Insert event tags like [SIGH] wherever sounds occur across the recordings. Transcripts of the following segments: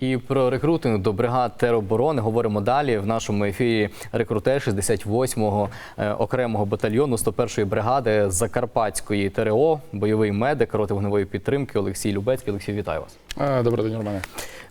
І про рекрутинг до бригад тероборони говоримо далі. В нашому ефірі рекрутер 68-го е, окремого батальйону 101-ї бригади Закарпатської ТРО, бойовий медик роти вогневої підтримки Олексій Любецький. Олексій, вітаю вас. А, Добрий день, Романе.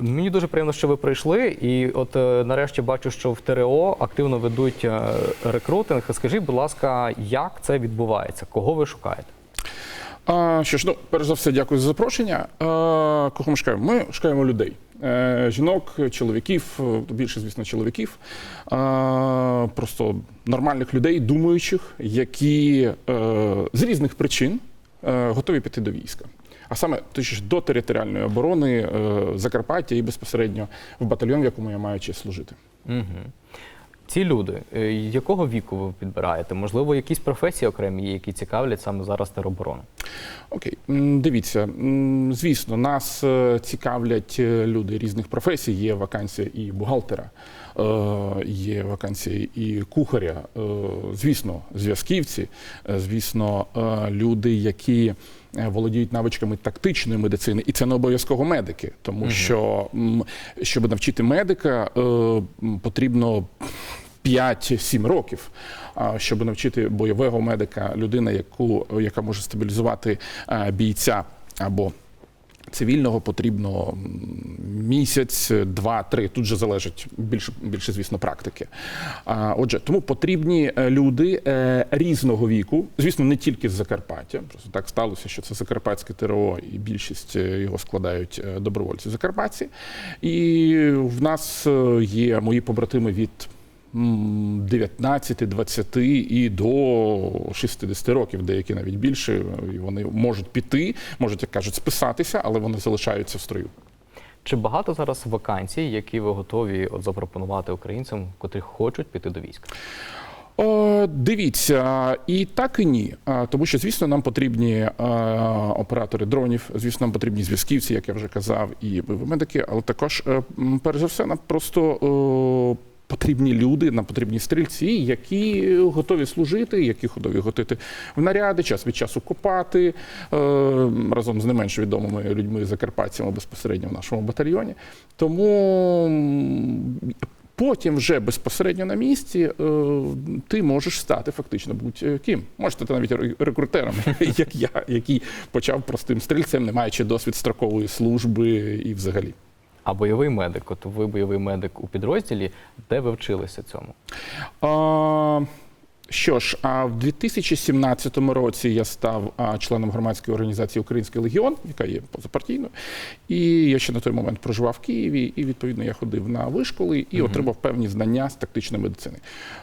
Мені дуже приємно, що ви прийшли. І от е, нарешті бачу, що в ТРО активно ведуть е, рекрутинг. Скажіть, будь ласка, як це відбувається? Кого ви шукаєте? А, що ж, ну, перш за все, дякую за запрошення. А, кого ми шукаємо? Ми шукаємо людей. Е, жінок, чоловіків, більше, звісно, чоловіків. Просто нормальних людей, думаючих, які е, з різних причин е, готові піти до війська. А саме до територіальної оборони Закарпаття і безпосередньо в батальйон, в якому я маю честь служити. Угу. Ці люди, якого віку ви підбираєте? Можливо, якісь професії окремі є, які цікавлять саме зараз тероборону? Окей, дивіться, звісно, нас е, цікавлять е, люди різних професій. Є вакансія і бухгалтера, е, є вакансія і кухаря. Звісно, зв'язківці, звісно, люди, які володіють навичками тактичної медицини, і це не обов'язково медики, тому що щоб навчити медика, потрібно 5-7 років, щоб навчити бойового медика, людина, яку, яка може стабілізувати бійця або цивільного, потрібно місяць, два-три. Тут же залежить більше, більше звісно, практики. Отже, тому потрібні е, люди е, різного віку, звісно, не тільки з Закарпаття. Просто так сталося, що це Закарпатське ТРО, і більшість е, його складають е, добровольці Закарпатці. І в нас е, є мої побратими від 19, 20 і до 60 років, деякі навіть більше. І вони можуть піти, можуть, як кажуть, списатися, але вони залишаються в строю. Чи багато зараз вакансій, які ви готові от запропонувати українцям, котрі хочуть піти до війська? О, дивіться, і так і ні. Тому що, звісно, нам потрібні оператори дронів, звісно, нам потрібні зв'язківці, як я вже казав, і медики, але також, е, перш за все, нам просто. Потрібні люди, нам потрібні стрільці, які готові служити, які готові готити в наряди, час від часу копати е, разом з не менш відомими людьми закарпатцями безпосередньо в нашому батальйоні. Тому Потім вже безпосередньо на місці е, ти можеш стати фактично будь-ким. Можеш стати навіть рекрутером, [LAUGHS] як я, який почав простим стрільцем, не маючи досвід строкової служби і взагалі. А бойовий медик, от ви бойовий медик у підрозділі, де ви вчилися цьому? А, що ж, а в 2017 році я став членом громадської організації Український легіон, яка є позапартійною. І я ще на той момент проживав в Києві, і відповідно я ходив на вишколи і отримав певні знання з тактичної медицини.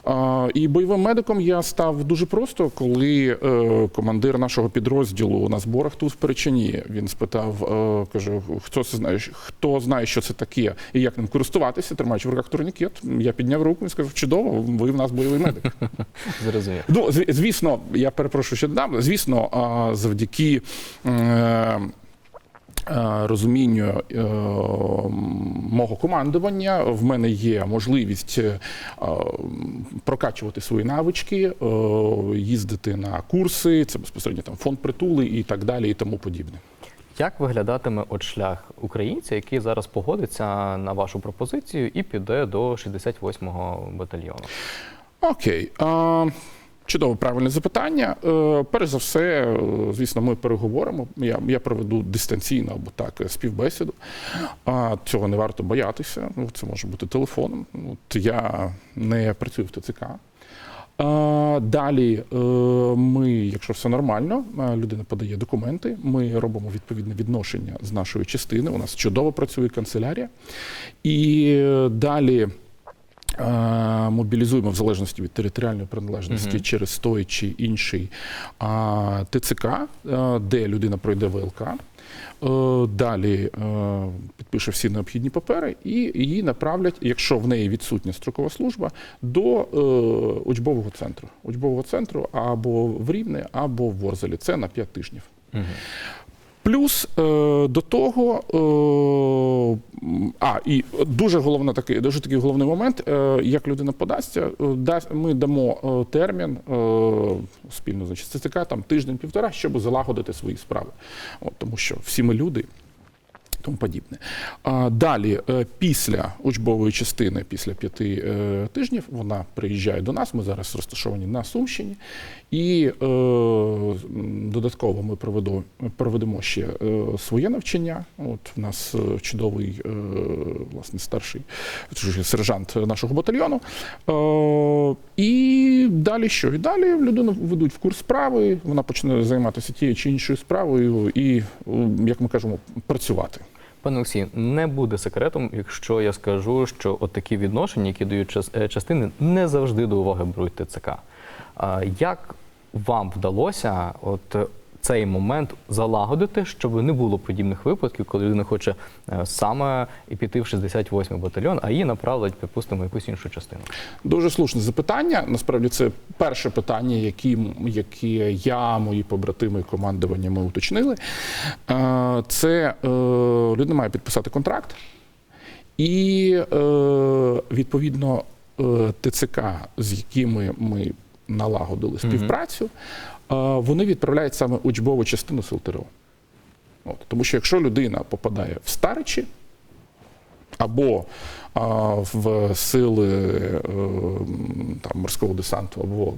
А, і бойовим медиком я став дуже просто, коли е, командир нашого підрозділу на зборах тут в Перечині він спитав, е, каже, хто це знає, хто знає, що це таке, і як ним користуватися, тримаючи в руках турнікет. Я підняв руку і сказав, чудово, ви в нас бойовий медик. [LAUGHS] Зрозумів. Ну, звісно, я перепрошую, що додам. Звісно, завдяки. е, е, Розумінню е, мого командування в мене є можливість прокачувати свої навички, їздити на курси, це безпосередньо там фонд притули і так далі, і тому подібне. Як виглядатиме от шлях українця, який зараз погодиться на вашу пропозицію і піде до 68-го батальйону? Окей. А, чудово, правильне запитання. Е, перш за все, е, звісно, ми переговоримо. Я, я проведу дистанційно або так е, співбесіду. А, цього не варто боятися. Ну, це може бути телефоном. От я не працюю в ТЦК. Далі ми, якщо все нормально, людина подає документи. Ми робимо відповідне відношення з нашої частини. У нас чудово працює канцелярія. І далі. Мобілізуємо в залежності від територіальної приналежності Мгм. через той чи інший ТЦК, е, де людина пройде ВЛК. Е, Далі е, підпише всі необхідні папери і її направлять, якщо в неї відсутня строкова служба, до учбового центру. Учбового центру або в Рівне, або в Ворзелі. Це на 5 тижнів. Угу. Плюс е, до того, е, а і дуже головна такий, дуже такий головний момент, е, як людина подасться, дасть- ми дамо термін спільно значить, ЦЦК, там тиждень-півтора, щоб залагодити свої справи. От, тому що всі ми люди. Тому подібне. А, далі, е, після учбової частини, після п'яти е, тижнів, вона приїжджає до нас. Ми зараз розташовані на Сумщині, і е, додатково ми проведу, проведемо ще своє навчання. От в нас чудовий власне старший сержант нашого батальйону. І далі що? І далі людину ведуть в курс справи, вона почне займатися тією чи іншою справою і, як ми кажемо, працювати. Пане Олексію, не буде секретом, якщо я скажу, що от такі відношення, які дають е, частини, не завжди до уваги беруть ТЦК. Як вам вдалося от цей момент залагодити, щоб не було подібних випадків, коли людина хоче е, саме і піти в 68-й батальйон, а її направлять, припустимо, якусь іншу частину? Дуже слушне запитання. Насправді це перше питання, які, яке я, мої побратими і командування ми уточнили. Е, Це е, людина має підписати контракт, і відповідно ТЦК, з якими ми налагодили співпрацю, вони відправляють саме учбову частину сил ТРО. От, тому що якщо людина попадає в старичі, або а, в сили е, там, морського десанту, або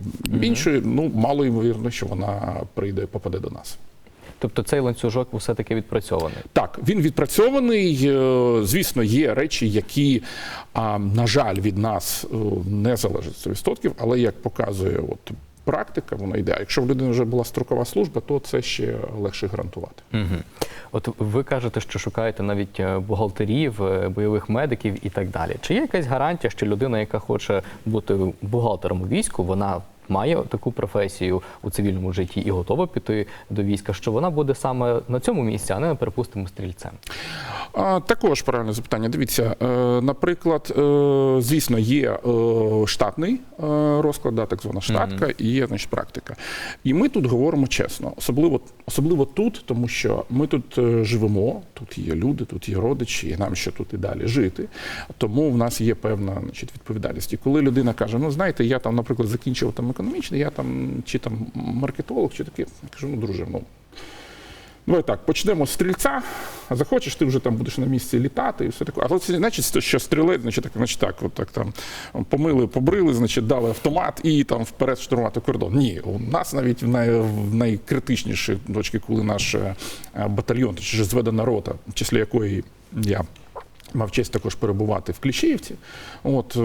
іншої, ну мало ймовірно, що вона прийде, попаде до нас. Тобто цей ланцюжок все-таки відпрацьований. Так, він відпрацьований. е, Звісно, є речі, які, на жаль, від нас е, не залежать 100%, але як показує от, практика, вона йде. А якщо в людини вже була строкова служба, то це ще легше гарантувати. Угу. От ви кажете, що шукаєте навіть е, бухгалтерів, е, бойових медиків і так далі. Чи є якась гарантія, що людина, яка хоче бути бухгалтером у війську, вона має таку професію у цивільному житті і готова піти до війська, що вона буде саме на цьому місці, а не припустимо стрільцем? А, Також правильне запитання. Дивіться, е, наприклад, е, звісно, є е, штатний розклад, да, так звана штатка, і є значить, практика. І ми тут говоримо чесно, особливо, особливо тут, тому що ми тут живемо, тут є люди, тут є родичі, і нам ще тут і далі жити. Тому в нас є певна значить, відповідальність. І коли людина каже, ну знаєте, я там, наприклад, закінчив там економічний, я там чи там маркетолог, чи таке, я кажу, ну друже, ну. Давай так, почнемо з стрільця, а захочеш, ти вже там будеш на місці літати і все таке. Але це значить, що стрілець, значить так, значить так, от так там помили, побрили, значить дали автомат і там вперед штурмувати кордон. Ні, у нас навіть в, най, в найкритичніші точки, коли наш е, батальйон, точніше зведена рота, в числі якої я. Мав честь також перебувати в Кліщіївці. От е,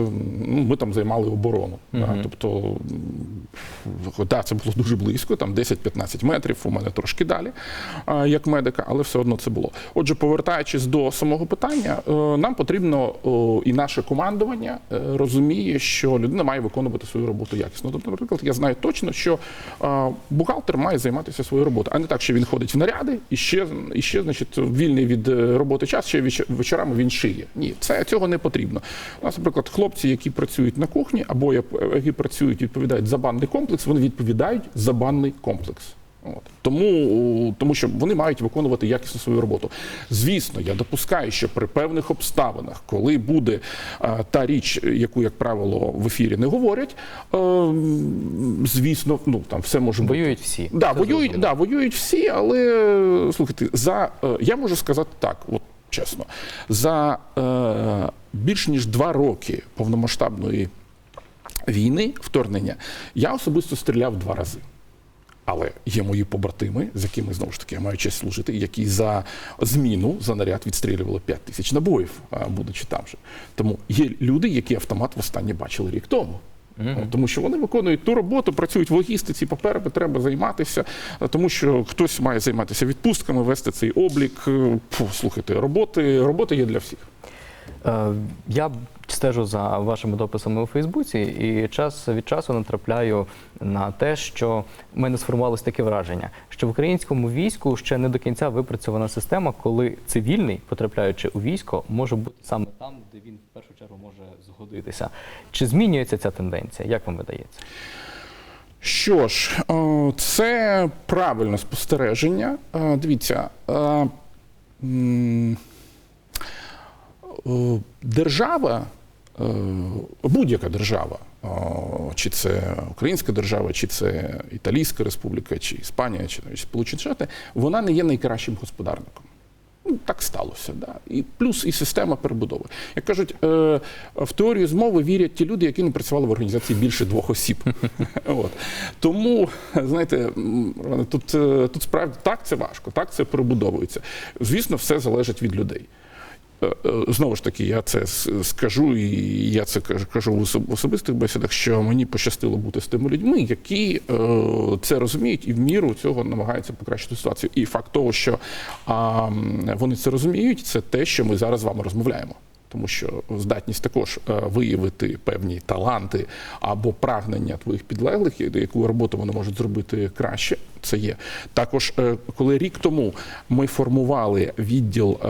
ну, ми там займали оборону. Да, тобто, да, це було дуже близько, там 10-15 метрів. У мене трошки далі, як медика, але все одно це було. Отже, повертаючись до самого питання, е, нам потрібно і наше командування е, розуміє, що людина має виконувати свою роботу якісно. Тобто, наприклад, я знаю точно, що е, бухгалтер має займатися своєю роботою, а не так, що він ходить в наряди і ще, і ще значить, вільний від е, роботи час, ще вечорами він шиє. Ні, це цього не потрібно. У нас, наприклад, хлопці, які працюють на кухні, або як- які працюють, відповідають за банний комплекс, вони відповідають за банний комплекс. От. Тому, тому що вони мають виконувати якісно свою роботу. Звісно, я допускаю, що при певних обставинах, коли буде е, та річ, яку, як правило, в ефірі не говорять, е, звісно, ну там все може бути. Воюють всі. Да, воюють, да, воюють всі, але слухайте, за е, я можу сказати так, от чесно, за е, більш ніж два роки повномасштабної війни, вторгнення, я особисто стріляв два рази. Але є мої побратими, з якими знову ж таки я маю честь служити, які за зміну за наряд відстрілювали 5 тисяч набоїв, будучи там же. Тому є люди, які автомат востаннє бачили рік тому. От, Тому що вони виконують ту роботу, працюють в логістиці, паперами треба займатися, тому що хтось має займатися відпустками, вести цей облік. Е, Фу, слухайте, роботи, роботи є для всіх. Е, Я стежу за вашими дописами у Фейсбуці і час від часу натрапляю на те, що в мене сформувалось таке враження, що в українському війську ще не до кінця випрацьована система, коли цивільний, потрапляючи у військо, може бути саме там, де він в першу чергу може згодитися. Чи змінюється ця тенденція? Як вам видається? Що ж, це правильне спостереження. Е, Дивіться, е, е, держава, будь-яка держава, е, чи це Українська держава, чи це Італійська республіка, чи Іспанія, чи навіть Сполучені Штати, вона не є найкращим господарником. Ну, так сталося. Да. І плюс і система перебудови. Як кажуть, е, в теорію змови вірять ті люди, які не працювали в організації більше двох осіб. [LAUGHS] От. Тому, знаєте, тут, е, тут справді так це важко, так це перебудовується. Звісно, все залежить від людей. Е, Знову ж таки, я це скажу, і я це кажу- в особистих бесідах, що мені пощастило бути з тими людьми, які е, це розуміють і в міру цього намагаються покращити ситуацію. І факт того, що вони це розуміють, це те, що ми зараз з вами розмовляємо. Тому що здатність також е, виявити певні таланти або прагнення твоїх підлеглих, яку роботу вони можуть зробити краще. Це є також, е, коли рік тому ми формували відділ е,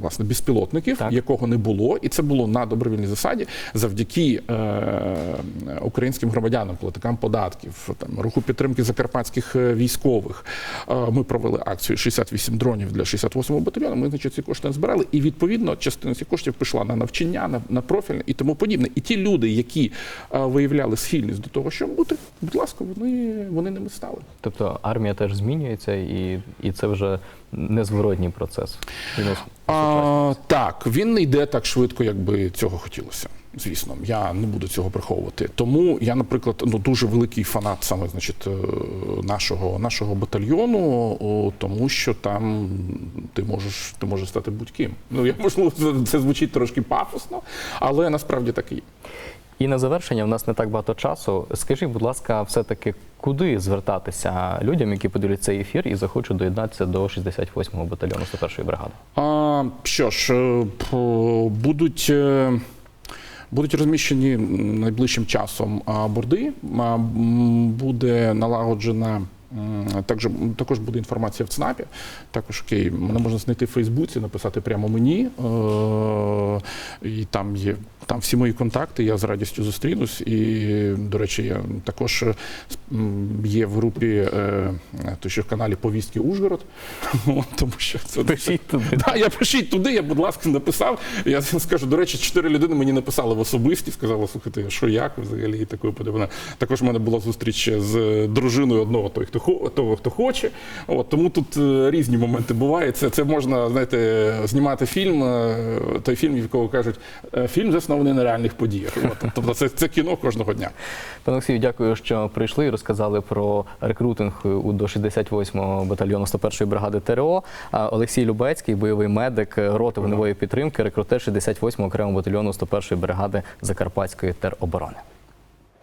власне безпілотників, Так. якого не було, і це було на добровільній засаді завдяки е, українським громадянам, платникам податків, там руху підтримки закарпатських військових. Ми провели акцію 68 дронів для 68-го батальйону. Ми значить ці кошти збирали, і відповідно частина цих коштів пішла на навчання, на, на профільне і тому подібне. І ті люди, які виявляли схильність до того, щоб бути, будь ласка, вони, вони ними стали. Тобто армія теж змінюється, і, і це вже незворотній процес. Він А, так, він не йде так швидко, як би цього хотілося. Звісно, я не буду цього приховувати. Тому я, наприклад, ну дуже великий фанат саме значить, е, нашого, нашого батальйону, тому що там ти можеш, ти можеш стати будь-ким. Ну я можливо, це звучить трошки пафосно, але насправді так і є. І на завершення в нас не так багато часу. Скажіть, будь ласка, все-таки куди звертатися людям, які подивляться цей ефір і захочуть доєднатися до 68-го батальйону 101-ї бригади? А, що ж, е, будуть. е, Будуть розміщені найближчим часом борди. Буде налагоджена. Також, також буде інформація в ЦНАПі. Також окей, мене можна знайти в Фейсбуці, написати прямо мені. Е, і там є там всі мої контакти. Я з радістю зустрінусь. І, до речі, я також е, є в групі е, то що в каналі Повістки Ужгород. [LAUGHS] Тому що це Пишіть туди. Да, я пишіть туди, я, будь ласка, написав. Я [LAUGHS] скажу, до речі, чотири людини мені написали в особисті, сказали, слухайте, що як взагалі і такою подивина. Також в мене була зустріч з дружиною одного той, хто того, хто хоче. От, тому тут е, різні моменти бувають. Це, це можна, знаєте, знімати фільм, е, той фільм, в якого кажуть, е, фільм заснований на реальних подіях. От, тобто це, це кіно кожного дня. Пане Олексію, дякую, що прийшли і розказали про рекрутинг у до 68-го батальйону 101-ї бригади ТРО. Олексій Любецький, бойовий медик роти вогневої підтримки, рекрутер 68-го окремого батальйону 101-ї бригади Закарпатської тероборони.